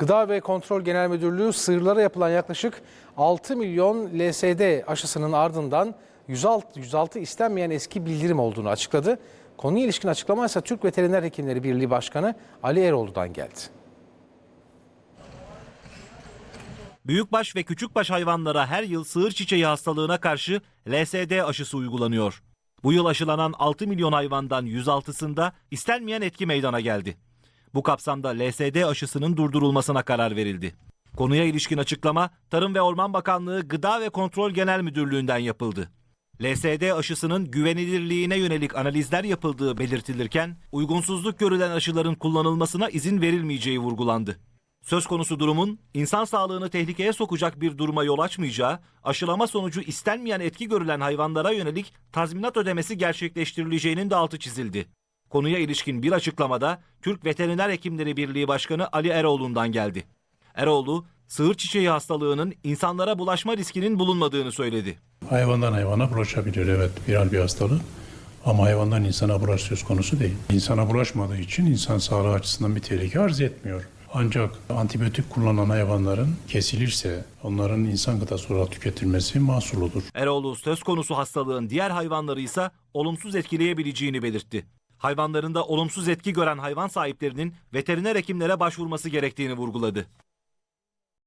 Gıda ve Kontrol Genel Müdürlüğü sığırlara yapılan yaklaşık 6 milyon LSD aşısının ardından 106, 106 istenmeyen eski bildirim olduğunu açıkladı. Konuya ilişkin açıklama ise Türk Veteriner Hekimleri Birliği Başkanı Ali Eroğlu'dan geldi. Büyükbaş ve küçükbaş hayvanlara her yıl sığır çiçeği hastalığına karşı LSD aşısı uygulanıyor. Bu yıl aşılanan 6 milyon hayvandan 106'sında istenmeyen etki meydana geldi. Bu kapsamda LSD aşısının durdurulmasına karar verildi. Konuya ilişkin açıklama Tarım ve Orman Bakanlığı Gıda ve Kontrol Genel Müdürlüğü'nden yapıldı. LSD aşısının güvenilirliğine yönelik analizler yapıldığı belirtilirken uygunsuzluk görülen aşıların kullanılmasına izin verilmeyeceği vurgulandı. Söz konusu durumun insan sağlığını tehlikeye sokacak bir duruma yol açmayacağı, aşılama sonucu istenmeyen etki görülen hayvanlara yönelik tazminat ödemesi gerçekleştirileceğinin de altı çizildi. Konuya ilişkin bir açıklamada Türk Veteriner Hekimleri Birliği Başkanı Ali Eroğlu'ndan geldi. Eroğlu, sığır çiçeği hastalığının insanlara bulaşma riskinin bulunmadığını söyledi. Hayvandan hayvana bulaşabilir evet viral bir hastalık. Ama hayvandan insana bulaş söz konusu değil. İnsana bulaşmadığı için insan sağlığı açısından bir tehlike arz etmiyor. Ancak antibiyotik kullanan hayvanların kesilirse onların insan gıdası olarak tüketilmesi mahsul olur. Eroğlu söz konusu hastalığın diğer hayvanları ise olumsuz etkileyebileceğini belirtti. Hayvanlarında olumsuz etki gören hayvan sahiplerinin veteriner hekimlere başvurması gerektiğini vurguladı.